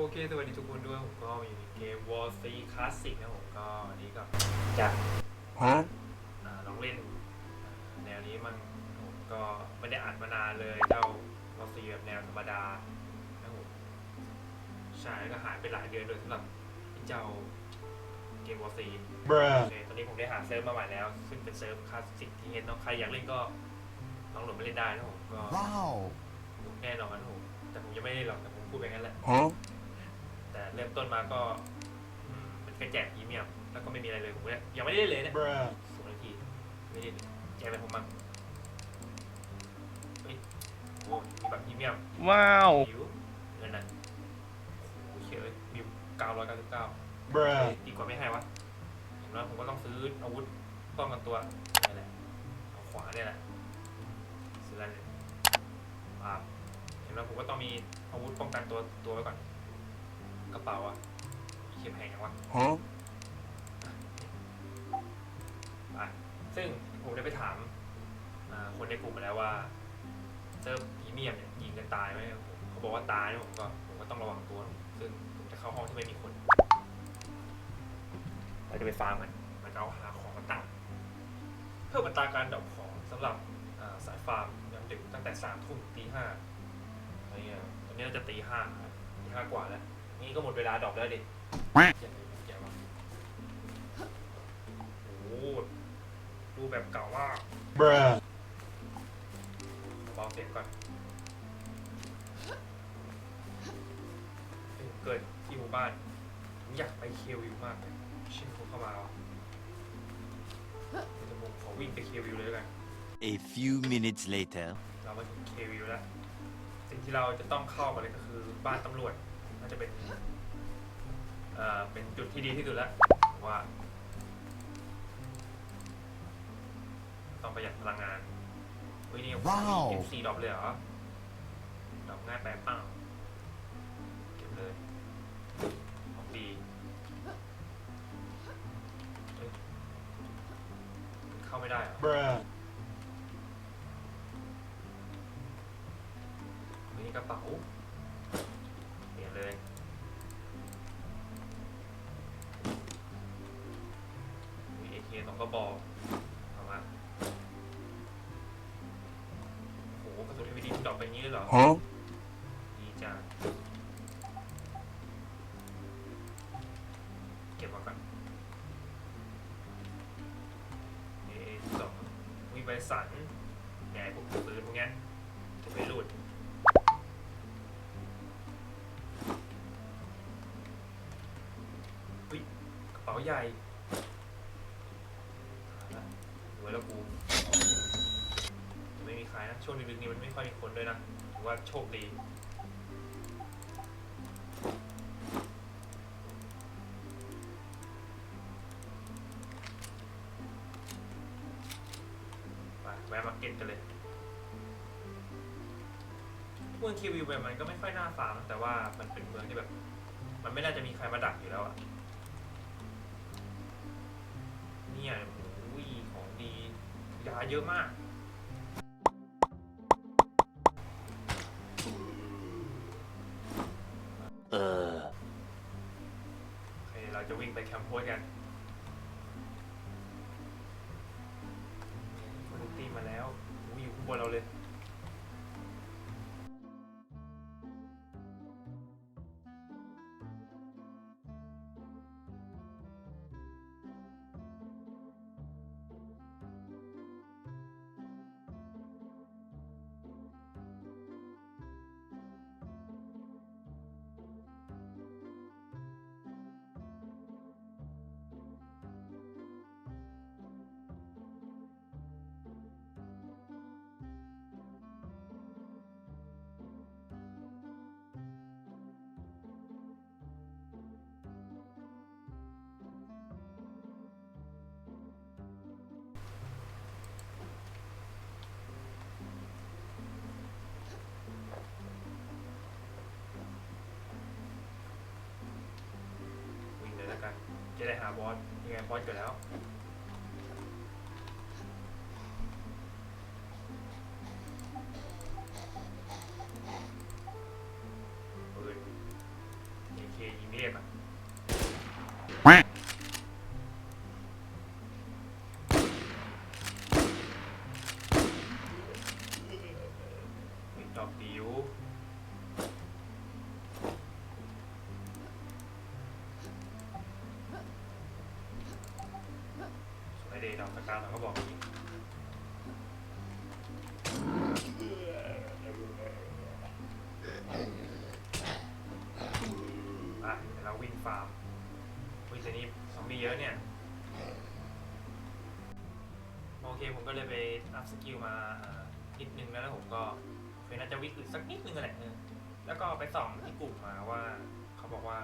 อเค สวัสดีทุกคนด้วย ผมก็อยู่ในเกม War C Classic นะผมก็วันนี้ก็จะ Huh? อ่าลองเล่น แนวนี้มันผมก็ไม่ได้อัดมานานเลยเจ้า War C แบบแนวธรรมดานะผมใช่แล้วก็หายไปหลายเดือนเลยสำหรับไอ้เจ้าเกม War C โอ Bruh. เคตอนนี้ผมได้หาเซิร์ฟมาใหม่แล้ว ซึ่งเป็นเซิร์ฟคลาสสิกที่เห็นเนาะใครอยากเล่นก็ลองโหลดมาเล่นได้นะผมก็ Wow. แน่นอนนะผมแต่ผมยังไม่ได้หรอกแต่ผมพูดไปงั้นแหละ Huh? แต่เริ่มต้นมาก็อืมมันแค่แจกพรีเมียมแล้วก็ไม่มีอะไรเลยผมก็ยังไม่ได้เล่นเลยเนี่ย Bruh. สูงนาทีไม่ได้เลยแจกไปผมมั่งเฮ้ยโอ้มีแบบพรีเมียม ว้าว หิวเงินนะโอ้โหเฉยมีเก้าร้อยเก้าสิบเก้า Bruh. ดีกว่าไม่ให้วะอย่างน้อยผมก็ต้องซื้ออาวุธป้องกันตัวนี่แหละเอาขวาเนี่ยแหละซื้ออะไรเนี่ยอ่าอย่างน้อยผมก็ต้องมีอาวุธป้องกันตัวตัวไว้ก่อน กระเป๋าอะมีเข็มแพงยังวะ Huh? อะซึ่งผมได้ไปถามอ่าคนในกลุ่มมาแล้วว่าเซิร์ฟพรีเมียมเนี่ยยิงกันตายไหมเขาบอกว่าตายนะผมก็ผมก็ต้องระวังตัวนะซึ่งผมจะเข้าห้องที่ไม่มีคนเราจะไปฟาร์มมันมันก็เอาหาของมาตั้ง เพื่อบันตราการดรอปของสำหรับอ่าสายฟาร์มยามดึกตั้งแต่สามทุ่มตีห้าอะไรเงี้ยตอนนี้เราจะตีห้าตีห้ากว่าแล้ว นี่ก็หมดเวลาดรอปแล้วดิเจ๋งเจ๋งว่ะโอ้โหดูแบบเก่ามาก Bruh. เบาเสียงก่อนเอ้ยเกิดที่หมู่บ้านผมอยากไปเควิวมากเลยชิมเขาเข้ามาวะเดี๋ยวผมขอวิ่งไปเควิวเลยแล้วกัน A few minutes later. เรามาถึงเควิวแล้ว สิ่งที่เราจะต้องเข้ามาเลยก็คือบ้านตำรวจน่า จะเป็นเอ่อเป็นจุดที่ดีที่สุดแล้วผมว่า ต้องประหยัดพลังงานเฮ้ยนี่ว้าว เก็บสี่ดอกเลยเหรอดอกง่ายแปลเป้าเก็บเลยของดีเฮ้ยเข้าไม่ได้เหรอ Bruh. มีกระเป๋า เปลี่ยนเลย มีเอเคสองกระบอกเอามาโอ้โหกระสุนเอวีดีดรอปไปอย่างนี้เลยเหรอ Huh? ดีจังเก็บมาก่อนเอสองมีใบสัน ใหญ่รวยแล้วกู ไม่มีใครนะ ช่วงดึกๆนี้มันไม่ค่อยมีคนด้วยนะถือว่าโชคดีไปแวะมาร์เก็ตกันเลยเมืองคิววิวแบบมันก็ไม่ค่อยน่าฟาร์มแต่ว่ามันเป็นเมืองที่แบบ มันไม่น่าจะมีใครมาดักอยู่แล้วอะ เนี่ยโอ้ยของดียาเยอะมาก Uh. โอเคเราจะวิ่งไปแคมป์โพสกันคนตีมาแล้วอุ๊ยอยู่ข้างบนเราเลย ได้หาบอสยังไงบอสเกิดแล้ว สกาเราก็บอกอย่างนี้อะเดี๋ยวเราวิ่งฟาร์มวิ่งแต่นี้ซอมบี้เยอะเนี่ย โอเคผมก็เลยไปอัพสกิลมาอ่านิดนึงแล้วแล้วผมก็เคยน่าจะวิ่งอึดสักนิดนึงแหละเออแล้วก็ไปส่องที่กลุ่มมาว่า เขาบอกว่า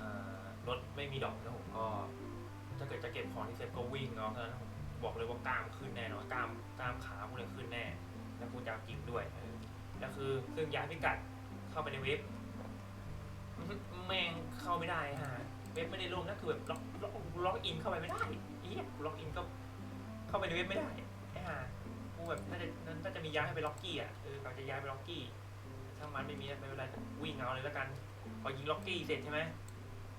อ่ารถไม่มีดอกแล้วผมก็ ถ้าเกิดจะเก็บของที่เซฟก็วิ่งเนาะเพราะฉะนั้นผมบอกเลยว่ากล้ามขึ้นแน่นอนกล้ามกล้ามขาพวกนี้ขึ้นแน่ แล้วกูจะเอาจริงด้วยเออแล้วคือซึ่งย้ายพิกัดเข้าไปในเว็บ แม่งเข้าไม่ได้ฮะเว็บไม่ได้ล่นะคือแบบล็อกล็อกล็อกอินเข้าไปไม่ได้อียล็อกอินก็ เข้าไปในเว็บไม่ได้ไอ้ห่ากูแบบน่าจะน่าจะมีย้ายให้ไปล็อกกี้อะเออกำลังจะย้ายไปล็อกกี้ถ้ามันไม่มีไม่เป็นไรวิ่งเอาเลยแล้วกันพอยิงล็อกกี้เสร็จใช่ไหม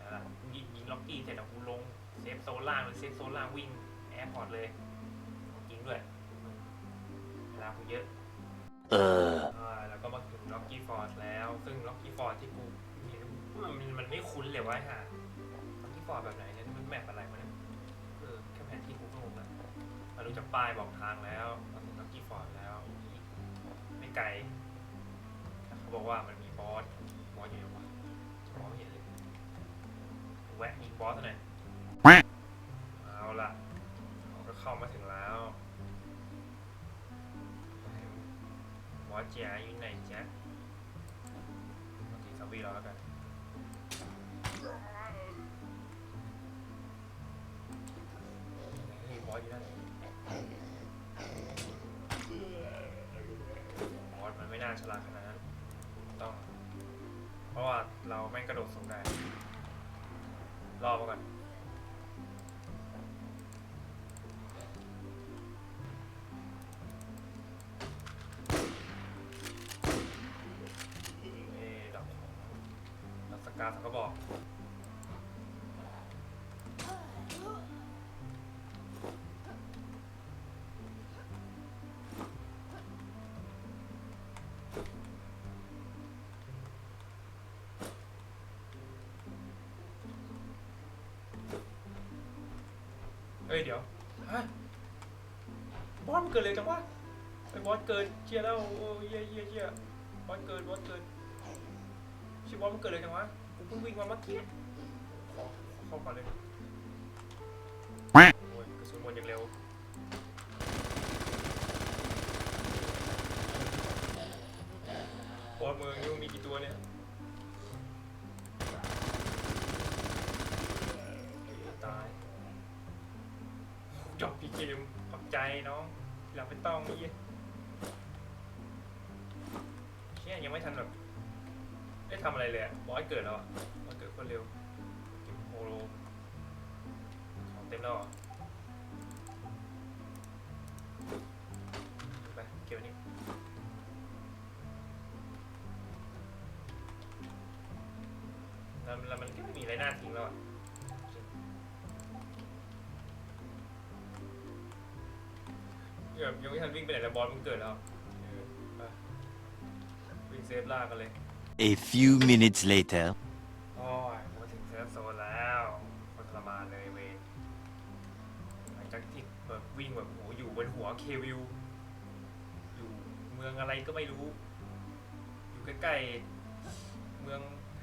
อ่ายิงยิงล็อกกี้เสร็จเอากูลง เซฟโซนล่างเลยเซฟโซนล่างวิ่งแอร์พอร์ตเลยยิงด้วยเวลากูเยอะ Uh. อ่าแล้วก็มาถึงล็อกกี้ฟอร์ดแล้ว ซึ่งล็อกกี้ฟอร์ดที่กูเห็นมันมันไม่คุ้นเลยว่าฮะล็อกกี้ฟอร์ดแบบไหนเนี่ยมันแมปอะไรมาเนี่ยเออแค่แผนที่กูก็งงแล้วมาดูจากป้ายบอกทางแล้วมาถึงล็อกกี้ฟอร์ดแล้วอีกไม่ไกลแต่เขาบอกว่ามันมีบอสบอสอยู่ไหนวะมองไม่เห็นเลยแวะยิงบอสซะหน่อย เอาละเราก็เข้ามาถึงแล้วบอสจ๋าอยู่ไหนจ๊ะมาตีซอมบี้เราแล้วกันเฮ้ยบอสอยู่นั่นบอสมันไม่น่าฉลาดขนาดนั้นต้อง เพราะว่าเราแม่งกระโดดสูงได้รอมาก่อน รัสกาเขาบอกเอ้ย เดี๋ยวฮะบอสมันเกิดเลยจังวะไอ้บอสเกินเชียร์แล้วโอ้ยเยี่ยเยี่ยเยี่ยบอสเกินบอสเกินชิบอสมันเกิดเลยจังวะ เพิ่งวิ่งมาเมื่อกี้ขอเข้าก่อนเลยโอ้ยกระสุนหมดอย่างเร็วบอสเมืองนี่มีกี่ตัวเนี่ยตายจบพี่เกมขอบใจน้องหลับไม่ต้องนี่ ทำอะไรเลยอะบอสเกิดแล้วอะบอสเกิดคนเร็วก็บโฮโลของเต็มแล้วเหรอไปเก็บอันนี้แล้วแล้วมันก็ไม่มีอะไรน่าทิ้งแล้วอะแบบยังไม่ทันวิ่งไปไหนแล้วบอลมันเกิดแล้วเออไปวิ่งเซฟล่ากันเลย A few minutes later. โอ้ยมาถึงเซฟโซนแล้วคนทรมานเลยเวนหลังจากที่แบบวิ่งแบบโหอยู่บนหัวเควิว อยู่เมืองอะไรก็ไม่รู้ อยู่ใกล้ๆเมือง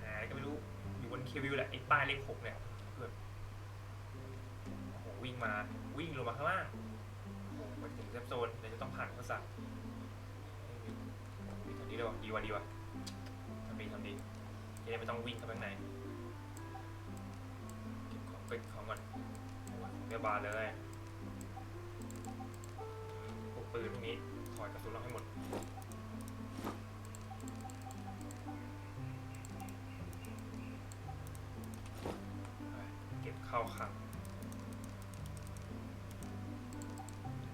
หายก็ไม่รู้ อยู่บนเควิวแหละไอ้ป้ายเลขหกเนี่ยแบบโอ้โหวิ่งมาวิ่งลงมาข้างล่างโอ้โหมาถึงเซฟโซนเดี๋ยวจะต้องผ่านข้อสั่งวิ่งทำดีวยวะดีว่ะดีว่ะ ดีทำดีจะได้ไม่ต้องวิ่งเข้าไปข้างในเก็บของเก็บของก่อนเรียบบานเลยอืมพวกปืนพวกนี้ถอดกระสุนออกให้หมดเก็บเข้าคลัง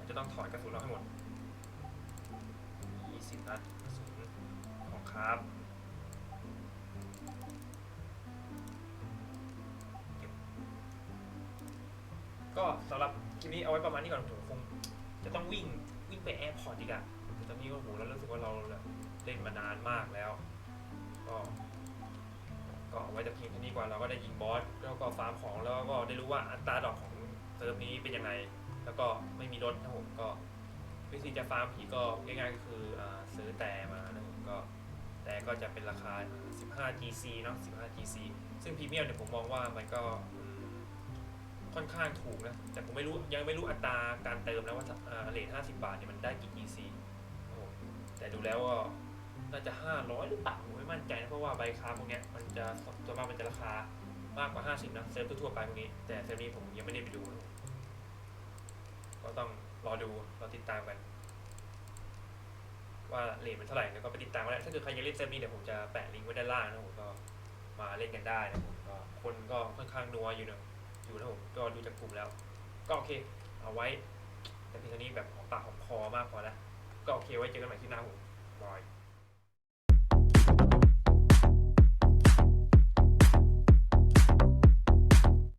จะต้องถอดกระสุนออกให้หมด20นัดกระสุนของครับ ก็สำหรับคลิปนี้เอาไว้ประมาณนี้ก่อนผมคงจะต้องวิ่งวิ่งไปแอร์พอร์ตอีกอะแต่ตอนนี้ก็โหเรารู้สึกว่าเราเล่นมานานมากแล้ว ก็ก็เอาไว้แต่เพียงเท่านี้ก่อนเราก็ได้ยิงบอสแล้วก็ฟาร์มของแล้วก็ได้รู้ว่าอัตราดอกของเซิร์ฟนี้เป็นยังไง แล้วก็ไม่มีรถนะผมก็วิธีจะฟาร์มผีก็ง่ายๆก็คืออซื้อแต่มานะผมก็แต่ก็จะเป็นราคา 15 GC เนาะ15 GC ซึ่งพรีเมียมเนี่ยผมมองว่ามันก็ ค่อนข้างถูกนะ แต่ผมไม่รู้ยังไม่รู้อัตราการเติมนะว่าอ่าเลท50บาทเนี่ยมันได้กี่ GC โอ้แต่ดูแล้วก็น่าจะ 500 หรือเปล่าผมไม่มั่นใจนะเพราะว่าใบคาพวกเนี้ยมันจะส่วนมากมันจะราคามากกว่า 50 นะเซิร์ฟทั่วไปพวกนี้ แต่เซิร์ฟนี้ผมยังไม่ได้ไปดูนะก็ต้องรอดูรอติดตามกัน ว่าเลทมันเท่าไหร่แล้วก็ไปติดตามกันถ้าเกิดใครยังเล่นเซิร์ฟนี้เดี๋ยวผมจะแปะลิงก์ไว้ด้านล่างนะผมก็มาเล่นกันได้นะผมก็คนก็ค่อนข้างนัวอยู่เนอะ อยู่นะผมก็ดูจากกลุ่มแล้ว ก็โอเค เอาไว้ แต่เพียงเท่านี้แบบหอมปากหอมคอมากพอแล้วก็โอเคไว้เจอกันใหม่ที่หน้าผมบอย